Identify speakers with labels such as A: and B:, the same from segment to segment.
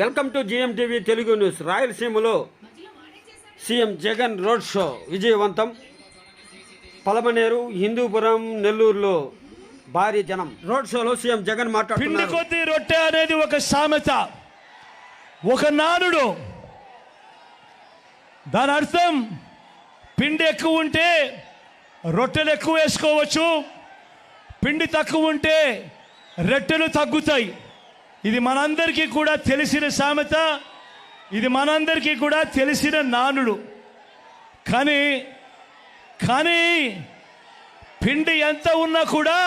A: Welcome to GM TV Telugu news. రాయలసీమలో CM Jagan road show విజయవంతం. పలమనేరు హిందూపురం నెల్లూరులో భారీ జనం. రోడ్ షోలో సీఎం జగన్
B: పిండి
A: మాట్లాడుతున్నారు
B: కొద్ది రొట్టె అనేది ఒక సామెత. ఒక నానుడు. దాని అర్థం పిండి ఎక్కువ ఉంటే రొట్టెలు ఎక్కువ వేసుకోవచ్చు. పిండి తక్కువ ఉంటే రొట్టెలు తగ్గుతాయి. ఇది మనందరికీ కూడా తెలిసిన సామెత. ఇది మనందరికీ కూడా తెలిసిన నానుడు కానీ కానీ పిండి ఎంత ఉన్నా కూడా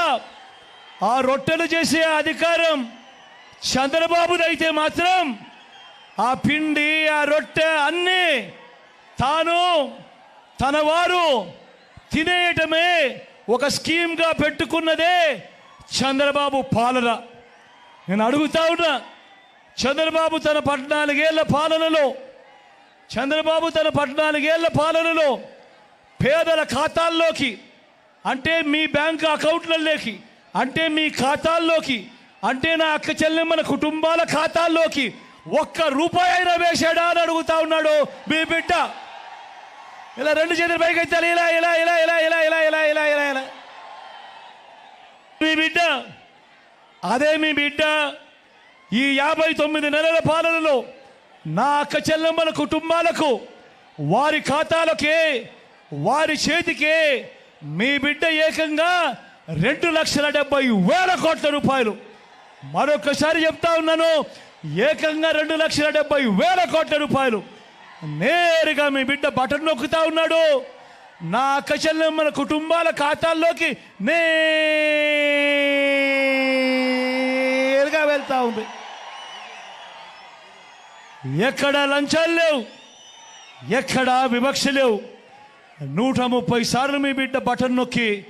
B: ఆ రొట్టెలు చేసే అధికారం చంద్రబాబుదైతే మాత్రం ఆ పిండి ఆ రొట్టె అన్నీ తాను తన వారు తినేయటమే ఒక స్కీమ్గా పెట్టుకున్నదే చంద్రబాబు పాలన. నేను అడుగుతా ఉన్నా చంద్రబాబు తన పద్నాలుగేళ్ళ పాలనలో చంద్రబాబు తన పద్నాలుగేళ్ళ పాలనలో పేదల ఖాతాల్లోకి అంటే మీ బ్యాంక్ అకౌంట్లలోకి అంటే మీ ఖాతాల్లోకి అంటే నా అక్క చెల్లెమ్మల కుటుంబాల ఖాతాల్లోకి ఒక్క రూపాయి అయినా వేసాడా అని అడుగుతా ఉన్నాడు మీ బిడ్డ. ఇలా రెండు చేతులు పైకి ఎత్తాలి ఇలా ఇలా ఇలా ఇలా ఇలా ఇలా ఇలా ఇలా ఇలా ఇలా. మీ బిడ్డ. అదే మీ బిడ్డ. ఈ యాభై తొమ్మిది నెలల పాలనలో నా అక్క చెల్లెమ్మల కుటుంబాలకు వారి ఖాతాలకే వారి చేతికే మీ బిడ్డ ఏకంగా రెండు లక్షల డెబ్బై వేల కోట్ల రూపాయలు. మరొకసారి చెప్తా ఉన్నాను ఏకంగా రెండు లక్షల డెబ్బై వేల కోట్ల రూపాయలు. నేరుగా మీ బిడ్డ బటన్ నొక్కుతా ఉన్నాడు. నా అక్క చెల్లెమ్మల కుటుంబాల ఖాతాల్లోకి నే ఉంది. ఎక్కడ లంచాలు లేవు? ఎక్కడ వివక్ష లేవు? నూట ముప్పై సార్లు మీ బిడ్డ బటన్ నొక్కి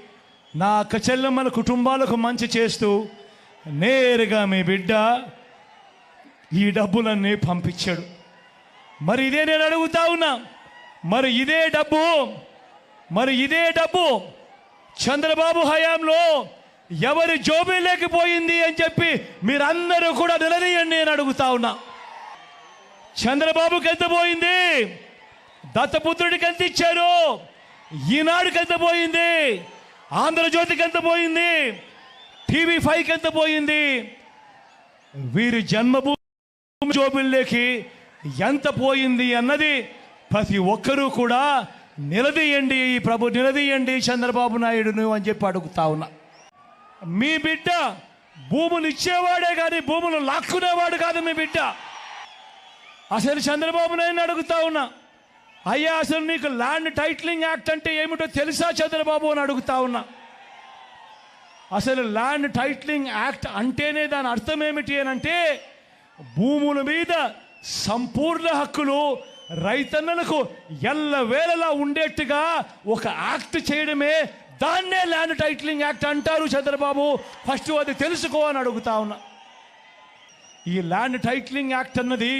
B: నా అక్క చెల్లెమ్మల కుటుంబాలకు మంచి చేస్తూ నేరుగా మీ బిడ్డ ఈ డబ్బులన్నీ పంపించాడు. మరి ఇదే నేను అడుగుతా ఉన్నా. మరి ఇదే డబ్బు. మరి ఇదే డబ్బు. చంద్రబాబు హయాంలో ఎవరి జోబీ లేకపోయింది అని చెప్పి మీరందరూ కూడా నిలదీయండి నేను అడుగుతా ఉన్నా. చంద్రబాబుకి ఎంత పోయింది? దత్తపుత్రుడికి ఎంత ఇచ్చారు? ఈనాడుకి ఎంత పోయింది? ఆంధ్రజ్యోతికి ఎంత పోయింది? టీవీ ఫైవ్కి ఎంత పోయింది? వీరి జన్మభూమి జోబుల్లోకి ఎంత పోయింది అన్నది ప్రతి ఒక్కరూ కూడా నిలదీయండి ఈ ప్రభు నిలదీయండి చంద్రబాబు నాయుడును అని చెప్పి అడుగుతా ఉన్నా. మీ బిడ్డ భూములు ఇచ్చేవాడే కానీ భూములు లాక్కునేవాడు కాదు మీ బిడ్డ. అసలు చంద్రబాబు నాయుడు అడుగుతా ఉన్నా. అయ్యా అసలు నీకు ల్యాండ్ టైటిలింగ్ యాక్ట్ అంటే ఏమిటో తెలుసా చంద్రబాబు అని అడుగుతా ఉన్నా. అసలు ల్యాండ్ టైటిలింగ్ యాక్ట్ అంటేనే దాని అర్థం ఏమిటి అని అంటే భూముల మీద సంపూర్ణ హక్కులు రైతన్నలకు ఎల్లవేళలా ఉండేట్టుగా ఒక యాక్ట్ చేయడమే దాన్నే ల్యాండ్ టైటిలింగ్ యాక్ట్ అంటారు చంద్రబాబు. ఫస్ట్ అది తెలుసుకో అని అడుగుతా ఉన్నా. ఈ ల్యాండ్ టైటిలింగ్ యాక్ట్ అన్నది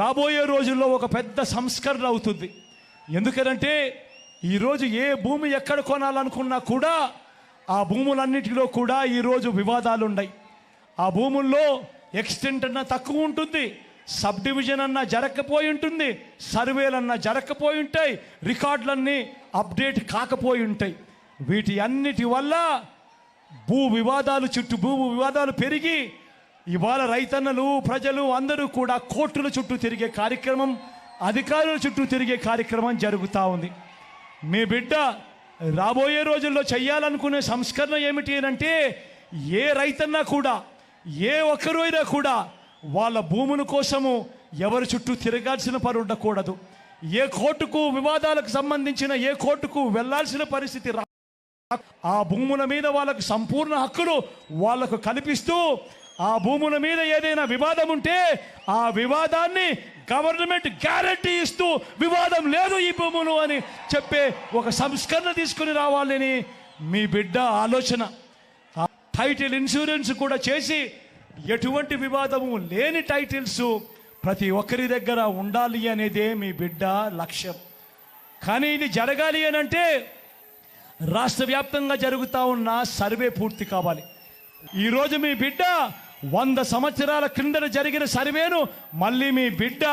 B: రాబోయే రోజుల్లో ఒక పెద్ద సంస్కరణ అవుతుంది. ఎందుకనంటే ఈరోజు ఏ భూమి ఎక్కడ కొనాలనుకున్నా కూడా ఆ భూములన్నిటిలో కూడా ఈరోజు వివాదాలు ఉన్నాయి ఆ భూముల్లో ఎక్స్టెంట్ అన్న తక్కువ ఉంటుంది సబ్ డివిజన్ అన్న జరగకపోయి ఉంటుంది సర్వేలన్నా జరగకపోయి ఉంటాయి రికార్డులన్నీ అప్డేట్ కాకపోయి ఉంటాయి. వీటి అన్నిటి వల్ల భూ వివాదాలు చుట్టూ భూ వివాదాలు పెరిగి ఇవాళ రైతన్నలు ప్రజలు అందరూ కూడా కోర్టుల చుట్టూ తిరిగే కార్యక్రమం అధికారుల చుట్టూ తిరిగే కార్యక్రమం జరుగుతూ ఉంది. మీ బిడ్డ రాబోయే రోజుల్లో చేయాలనుకునే సంస్కరణ ఏమిటి అని అంటే ఏ రైతన్నా కూడా ఏ ఒక్కరు అయినా కూడా వాళ్ళ భూముల కోసము ఎవరి చుట్టూ తిరగాల్సిన పని ఉండకూడదు. ఏ కోర్టుకు వివాదాలకు సంబంధించిన ఏ కోర్టుకు వెళ్ళాల్సిన పరిస్థితి రా ఆ భూముల మీద వాళ్ళకు సంపూర్ణ హక్కులు వాళ్ళకు కల్పిస్తూ ఆ భూముల మీద ఏదైనా వివాదం ఉంటే ఆ వివాదాన్ని గవర్నమెంట్ గ్యారంటీ ఇస్తూ వివాదం లేదు ఈ భూములు అని చెప్పే ఒక సంస్కరణ తీసుకుని రావాలని మీ బిడ్డ ఆలోచన. ఆ టైటిల్ ఇన్సూరెన్స్ కూడా చేసి ఎటువంటి వివాదము లేని టైటిల్స్ ప్రతి ఒక్కరి దగ్గర ఉండాలి అనేదే మీ బిడ్డ లక్ష్యం. కానీ ఇది జరగాలి అని అంటే రాష్ట్ర వ్యాప్తంగా జరుగుతూ ఉన్న సర్వే పూర్తి కావాలి. ఈ రోజు మీ బిడ్డ వంద సంవత్సరాల క్రిందన జరిగిన సర్వేను మళ్ళీ మీ బిడ్డ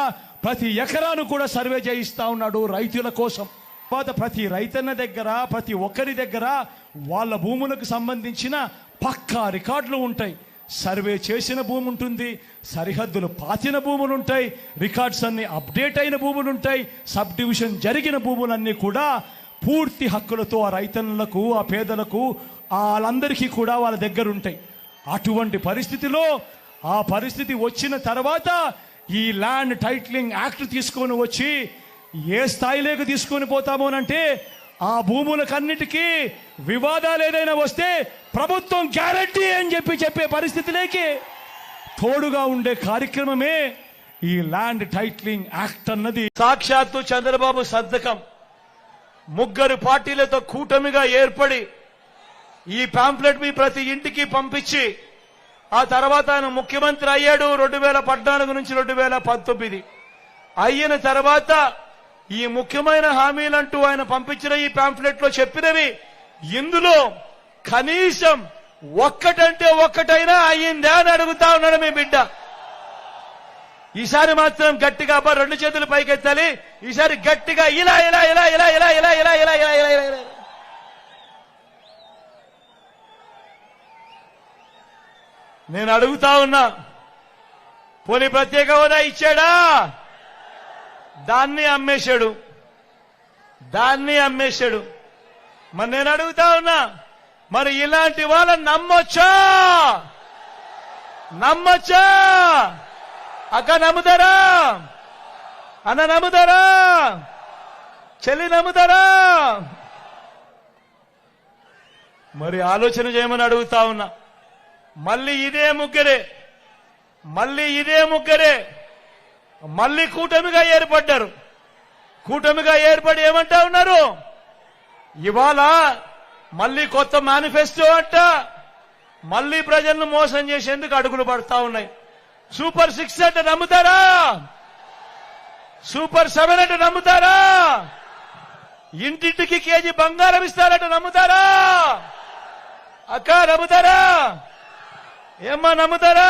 B: ప్రతి ఎకరాను కూడా సర్వే చేయిస్తూ ఉన్నాడు రైతుల కోసం. తర్వాత ప్రతి రైతన్న దగ్గర ప్రతి ఒక్కరి దగ్గర వాళ్ళ భూములకు సంబంధించిన పక్కా రికార్డులు ఉంటాయి. సర్వే చేసిన భూమి ఉంటుంది సరిహద్దులు పాతిన భూములు ఉంటాయి రికార్డ్స్ అన్ని అప్డేట్ అయిన భూములు ఉంటాయి సబ్ డివిజన్ జరిగిన భూములన్నీ కూడా పూర్తి హక్కులతో ఆ రైతన్నులకు ఆ పేదలకు వాళ్ళందరికీ కూడా వాళ్ళ దగ్గర ఉంటాయి అటువంటి పరిస్థితిలో ఆ పరిస్థితి వచ్చిన తర్వాత ఈ ల్యాండ్ టైటిలింగ్ యాక్ట్ తీసుకొని వచ్చి ఏ స్థాయిలోకి తీసుకొని పోతామోనంటే ఆ భూములకన్నిటికీ వివాదాలు ఏదైనా వస్తే ప్రభుత్వం గ్యారంటీ అని చెప్పి చెప్పే పరిస్థితిలోకి తోడుగా ఉండే కార్యక్రమమే ఈ ల్యాండ్ టైటిలింగ్ యాక్ట్ అన్నది.
C: సాక్షాత్తు చంద్రబాబు సంతకం. ముగ్గురు పార్టీలతో కూటమిగా ఏర్పడి ఈ పాంప్లెట్ మీ ప్రతి ఇంటికి పంపించి ఆ తర్వాత ఆయన ముఖ్యమంత్రి అయ్యాడు రెండు వేల పద్నాలుగు నుంచి రెండు వేల పంతొమ్మిది. అయిన తర్వాత ఈ ముఖ్యమైన హామీలంటూ ఆయన పంపించిన ఈ పాంప్లెట్లో చెప్పినవి ఇందులో కనీసం ఒక్కటంటే ఒక్కటైనా అయ్యిందా అని అడుగుతా ఉన్నాడు మీ బిడ్డ. ఈసారి మాత్రం గట్టిగా అబ్బా రెండు చేతులు పైకెత్తాలి ఈసారి గట్టిగా ఇలా ఇలా ఇలా ఇలా ఇలా ఇలా ఇలా ఇలా ఇలా ఇలా ఇలా ఇలా నేను అడుగుతా ఉన్నా పోనీ ప్రత్యేక హోదా ఇచ్చాడా దాన్ని అమ్మేశాడు దాన్ని అమ్మేశాడు మరి నేను అడుగుతా ఉన్నా మరి ఇలాంటి వాళ్ళని నమ్మొచ్చా నమ్మొచ్చా అక్క నమ్ముతారా. అన్న నమ్ముతారా. చెల్లి నమ్ముతారా. మరి ఆలోచన చేయమని అడుగుతా ఉన్నా. మళ్ళీ ఇదే ముగ్గురే. మళ్ళీ ఇదే ముగ్గురే. మళ్ళీ కూటమిగా ఏర్పడ్డారు. కూటమిగా ఏర్పడి ఏమంటా ఉన్నారు? ఇవాళ మళ్ళీ కొత్త మేనిఫెస్టో అంట. మళ్ళీ ప్రజలను మోసం చేసేందుకు అడుగులు పడతా ఉన్నాయి. సూపర్ సిక్స్ అంటే నమ్ముతారా? సూపర్ సెవెన్ అంటే నమ్ముతారా? ఇంటింటికి కేజీ బంగారం ఇస్తారంటే నమ్ముతారా? అక్క నమ్ముతారా? ఏమ్మా నమ్ముతారా?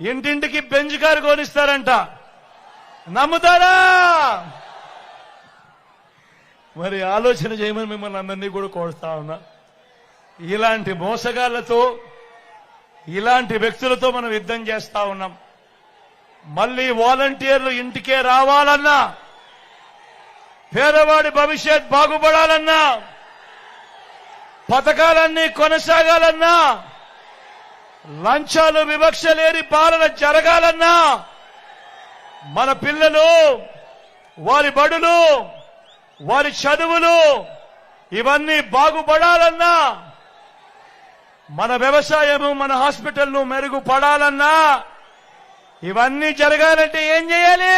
C: ఇంటింటికి బెంచ్ కారు కొనిస్తారంట. నమ్ముతారా? మరి ఆలోచన చేయమని మిమ్మల్ని అందరినీ కూడా కోరుతా ఉన్నా. ఇలాంటి మోసగాళ్ళతో ఇలాంటి వ్యక్తులతో మనం యుద్ధం చేస్తా ఉన్నాం. మళ్ళీ వాలంటీర్లు ఇంటికే రావాలన్నా పేదవాడి భవిష్యత్ బాగుపడాలన్నా పథకాలన్నీ కొనసాగాలన్నా లంచాలు వివక్ష లేని పాలన జరగాలన్నా మన పిల్లలు వారి బడులు వారి చదువులు ఇవన్నీ బాగుపడాలన్నా మన వ్యవసాయము మన హాస్పిటల్ను మెరుగుపడాలన్నా ఇవన్నీ జరగాలంటే ఏం చేయాలి?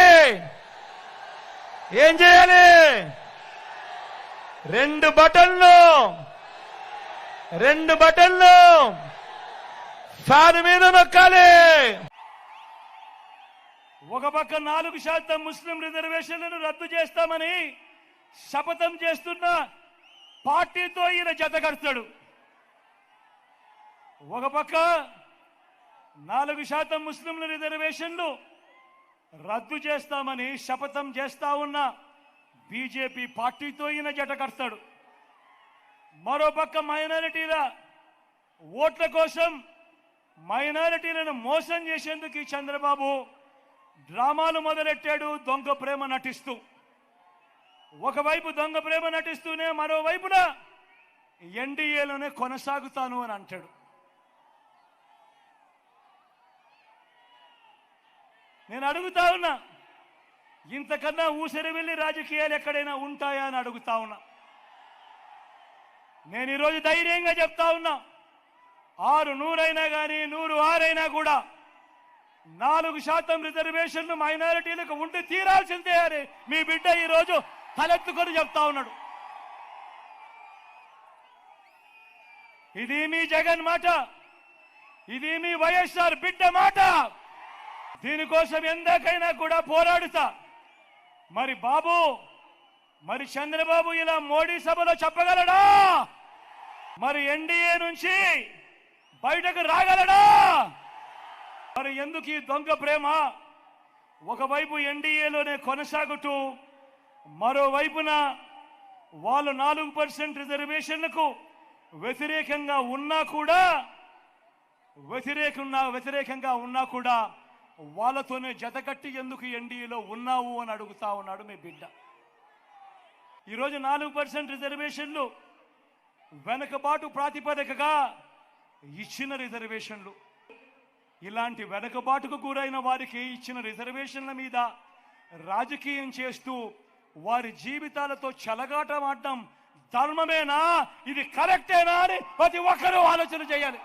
C: ఏం చేయాలి? రెండు బటన్లు రెండు బటన్లు ఫ్యాన్ మీద నొక్కాలి.
B: ఒక పక్క నాలుగు శాతం ముస్లిం రిజర్వేషన్లను రద్దు చేస్తామని శపథం చేస్తున్న పార్టీతో ఈయన జతకడతాడు ఒక పక్క నాలుగు శాతం ముస్లింల రిజర్వేషన్లు రద్దు చేస్తామని శపథం చేస్తా ఉన్న బీజేపీ పార్టీతో ఈయన జట కడతాడు. మరోపక్క మైనారిటీల ఓట్ల కోసం మైనారిటీలను మోసం చేసేందుకు ఈ చంద్రబాబు డ్రామాలు మొదలెట్టాడు దొంగ ప్రేమ నటిస్తూ. ఒకవైపు దొంగ ప్రేమ నటిస్తూనే మరోవైపున ఎన్డీఏలోనే కొనసాగుతాను అని అంటాడు. నేను అడుగుతా ఉన్నా ఇంతకన్నా ఊసరి వెళ్ళి రాజకీయాలు ఎక్కడైనా ఉంటాయా అని అడుగుతా ఉన్నా. నేను ఈరోజు ధైర్యంగా చెప్తా ఉన్నా ఆరు నూరైనా కానీ నూరు ఆరైనా కూడా నాలుగు శాతం రిజర్వేషన్లు మైనారిటీలకు ఉండి తీరాల్సిందే అని మీ బిడ్డ ఈరోజు తలెత్తుకొని చెప్తా ఉన్నాడు. ఇది మీ జగన్ మాట ఇది మీ వైఎస్ఆర్ బిడ్డ మాట. దీనికోసం ఎందాకైనా కూడా పోరాడుతా. మరి బాబు మరి చంద్రబాబు ఇలా మోడీ సభలో చెప్పగలడా? మరి ఎన్డీఏ నుంచి బయటకు రాగలడా? మరి ఎందుకు ఈ దొంగ ప్రేమ? ఒకవైపు ఎన్డీఏలోనే కొనసాగుతూ మరోవైపున వాళ్ళు నాలుగు పర్సెంట్ రిజర్వేషన్లకు వ్యతిరేకంగా ఉన్నా కూడా వ్యతిరేకంగా వ్యతిరేకంగా ఉన్నా కూడా వాళ్ళతోనే జతకట్టి ఎందుకు ఎన్డీఏలో ఉన్నావు అని అడుగుతా ఉన్నాడు మీ బిడ్డ. ఈరోజు నాలుగు పర్సెంట్ రిజర్వేషన్లు వెనకబాటు ప్రాతిపదికగా ఇచ్చిన రిజర్వేషన్లు. ఇలాంటి వెనకబాటుకు గురైన వారికి ఇచ్చిన రిజర్వేషన్ల మీద రాజకీయం చేస్తూ వారి జీవితాలతో చెలగాటమాడడం ధర్మమేనా? ఇది కరెక్టేనా అని ప్రతి ఒక్కరూ ఆలోచన చేయాలి.